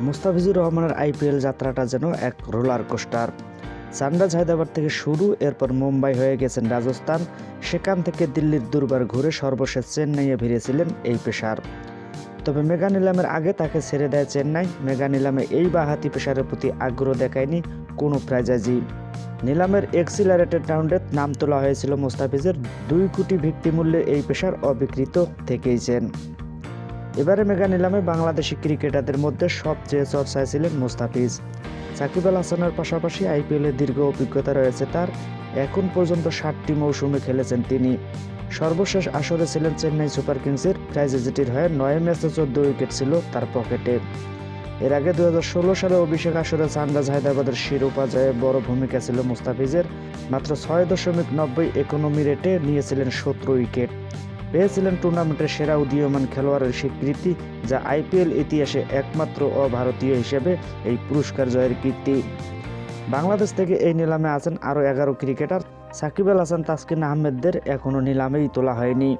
মুস্তাফিজুর রহমানের আইপিএল যাত্রাটা যেন এক রোলার কোস্টার। সানরাইজ হায়দ্রাবাদ থেকে শুরু, এরপর মুম্বাই হয়ে গেছেন রাজস্থান। সেখান থেকে দিল্লির দুর্বার ঘুরে সর্বশেষ চেন্নাইয়ে ভিড়েছিলেন এই পেশার তবে মেগা নিলামের আগে তাকে ছেড়ে দেয় চেন্নাই। মেগা নিলামে এই বাহাতি পেশারের প্রতি আগ্রহ দেখায়নি কোনো ফ্র্যাঞ্চাইজি নিলামের এক্সিলারেটেড রাউন্ডে নাম তোলা হয়েছিল মুস্তাফিজের। দুই কোটি ভিত্তি মূল্যে এই পেশার অবিকৃত থেকেইছেন। এবারে মেগা নিলামে বাংলাদেশি ক্রিকেটারদের মধ্যে সবচেয়ে চর্চায় ছিলেন মুস্তাফিজ। সাকিব আল হাসানের পাশাপাশি আইপিএলের দীর্ঘ অভিজ্ঞতা রয়েছে তার। এখন পর্যন্ত ষাটটি মৌসুমে খেলেছেন তিনি। সর্বশেষ আসরে ছিলেন চেন্নাই সুপার কিংসের ফ্র্যাঞ্চাইজিটির হয়ে নয় ম্যাচে চোদ্দ উইকেট ছিল তার পকেটে। এর আগে দুই হাজার ষোলো সালে অভিষেক আসরে সানরাইজ হায়দ্রাবাদের শিরোপা জয়ে বড় ভূমিকা ছিল মুস্তাফিজের। মাত্র ছয় দশমিক নব্বই ইকোনমি রেটে নিয়েছিলেন সতেরো উইকেট। পেয়েছিলেন টুর্নামেন্টের সেরা উদীয়মান খেলোয়াড়ের স্বীকৃতি, যা আইপিএল ইতিহাসে একমাত্র অভারতীয় হিসেবে এই পুরস্কার জয়ের কীর্তি। বাংলাদেশ থেকে এই নিলামে আছেন আরও এগারো ক্রিকেটার। সাকিব আল হাসান, তাসকিন আহমেদদের এখনও নিলামেই তোলা হয়নি।